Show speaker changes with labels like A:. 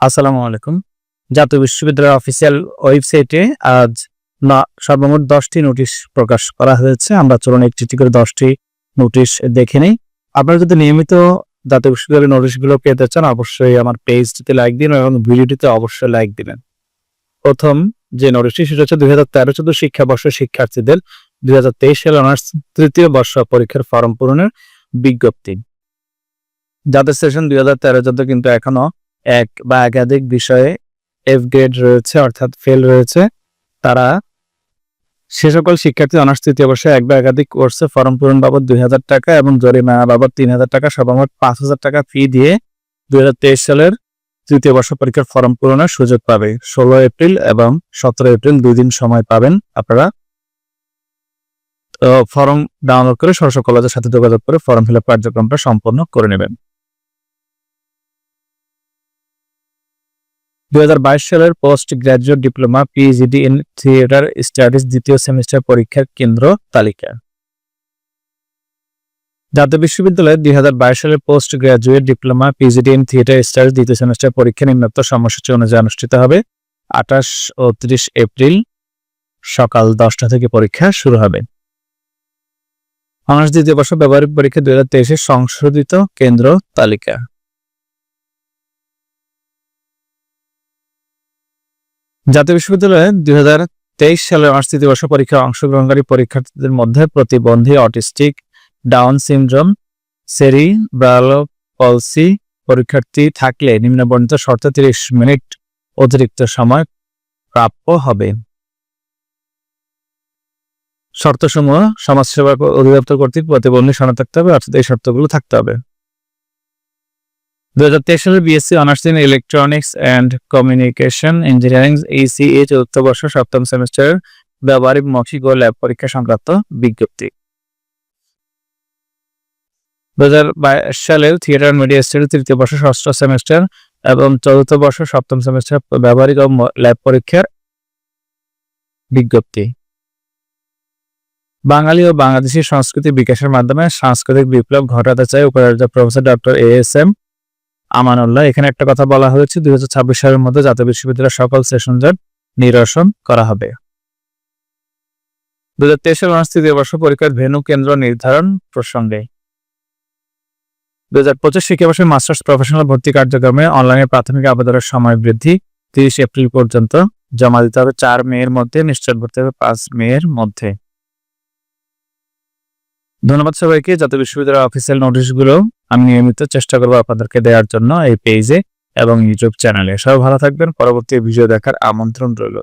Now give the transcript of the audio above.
A: আসসালামু আলাইকুম। জাতীয় বিশ্ববিদ্যালয়ের অফিসিয়াল ওয়েবসাইটে আজ না, সর্বমোট দশটি নোটিশ প্রকাশ করা হয়েছে। আমরা চলুন একটি একটি করে দশটি নোটিশ দেখে নিই। আপনারা যদি নিয়মিত জাতীয় বিশ্ববিদ্যালয়ের নোটিশগুলো পেতে চান, অবশ্যই আমার পেজটিতে লাইক দিন এবং ভিডিওটিতে অবশ্যই লাইক দিবেন। প্রথম যে নোটিশটি, সেটা হচ্ছে দুই হাজার তেরো চোদ্দ শিক্ষাবর্ষ শিক্ষার্থীদের দুই হাজার তেইশ সালে অনার্স তৃতীয় বর্ষ পরীক্ষার ফর্ম পূরণের বিজ্ঞপ্তি। যাদের সেশন দুই হাজার তেরো চোদ্দ কিন্তু এখনও এক বা একাধিক বিষয়ে এফ গ্রেড রয়েছে, অর্থাৎ ফেল রয়েছে, তারা সে সকল শিক্ষার্থী অনার্স তৃতীয় বর্ষে এক বা একাধিক কোর্সে ফর্ম পূরণ বাবদ দুই হাজার টাকা এবং জরিমানা বাবদ তিন হাজার টাকা, সর্বমোট পাঁচ হাজার টাকা ফি দিয়ে দুই হাজার তেইশ সালের তৃতীয় বর্ষ পরীক্ষার ফর্ম পূরণের সুযোগ পাবে। ষোলো এপ্রিল এবং সতেরো এপ্রিল দুই দিন সময় পাবেন আপনারা। ফর্ম ডাউনলোড করে সরস্বতী কলেজের সাথে যোগাযোগ করে ফর্ম ফিল আপ কার্যক্রমটা সম্পন্ন করে নেবেন। দুই সালের post graduate diploma PhD in theatre studies দ্বিতীয় সেমিস্টার পরীক্ষার কেন্দ্র তালিকা। জাতীয় বিশ্ববিদ্যালয়ে দুই সালের post graduate diploma PhD in theatre studies দ্বিতীয় সেমিস্টার পরীক্ষা নিম্নোক্ত সময়সূচি অনুযায়ী অনুষ্ঠিত হবে। আঠাশ ও ত্রিশ এপ্রিল সকাল দশটা থেকে পরীক্ষা শুরু হবে। অনার্স দ্বিতীয় বর্ষ ব্যবহারিক পরীক্ষা দুই হাজার সংশোধিত কেন্দ্র তালিকা। জাতীয় বিশ্ববিদ্যালয়ে দুই হাজার তেইশ সালের অনার্স তৃতীয় বর্ষ পরীক্ষায় অংশগ্রহণকারী পরীক্ষার্থীদের মধ্যে প্রতিবন্ধী, অটিস্টিক, ডাউন সিনড্রোম, সেরি ব্রালো পলসি পরীক্ষার্থী থাকলে নিম্নবর্ণিত শর্তে তিরিশ মিনিট অতিরিক্ত সময় প্রাপ্য হবে। শর্তসমূহ সমাজসেবা অধিদপ্তর কর্তৃক প্রতিবন্ধী সনদ থাকতে হবে, অর্থাৎ এই শর্তগুলো থাকতে হবে। দু হাজার তেইশ সালের BSc honours in electronics and communication engineering ECA চতুর্থ বর্ষ, সপ্তম সেমিস্টার, ব্যবহারিক মৌখিক ও ল্যাব পরীক্ষা সংক্রান্ত বিজ্ঞপ্তি। দু হাজার বাইশ সালের থিয়েটার মিডিয়া স্টাডি তৃতীয় বর্ষ, ষষ্ঠ সেমিস্টার এবং চতুর্থ বর্ষ, সপ্তম সেমিস্টার ব্যবহারিক ও ল্যাব পরীক্ষার বিজ্ঞপ্তি। বাঙালি ও বাংলাদেশি সংস্কৃতি বিকাশের মাধ্যমে সাংস্কৃতিক বিপ্লব ঘটাতে চায় উপাচার্য professor doctor A S M Amanullah, এখানে একটা কথা বলা হয়েছে, দুই হাজার ছাব্বিশ সালের মধ্যে জাতীয় বিশ্ববিদ্যালয়ের সকল সেশন জট নিরসন করা হবে। দু হাজার তেইশের অনার্স তৃতীয় বর্ষ পরীক্ষার ভেনু কেন্দ্র নির্ধারণ প্রসঙ্গে। দু হাজার পঁচিশ শিক্ষাবর্ষে মাস্টার্স প্রফেশনাল ভর্তি কার্যক্রমে অনলাইনে প্রাথমিক আবেদনের সময় বৃদ্ধি তিরিশ এপ্রিল পর্যন্ত জমা দিতে হবে চার মেয়ের মধ্যে নিশ্চয় ভর্তি হবে পাঁচ মেয়ের মধ্যে। ধন্যবাদ সবাইকে। জাতীয় বিশ্ববিদ্যালয়ের অফিসিয়াল নোটিশগুলো আমি নিয়মিত চেষ্টা করব আপনাদেরকে দেওয়ার জন্য এই পেজে এবং ইউটিউব চ্যানেলে সবাই ভালো থাকবেন। পরবর্তী ভিডিও দেখার আমন্ত্রণ রইল।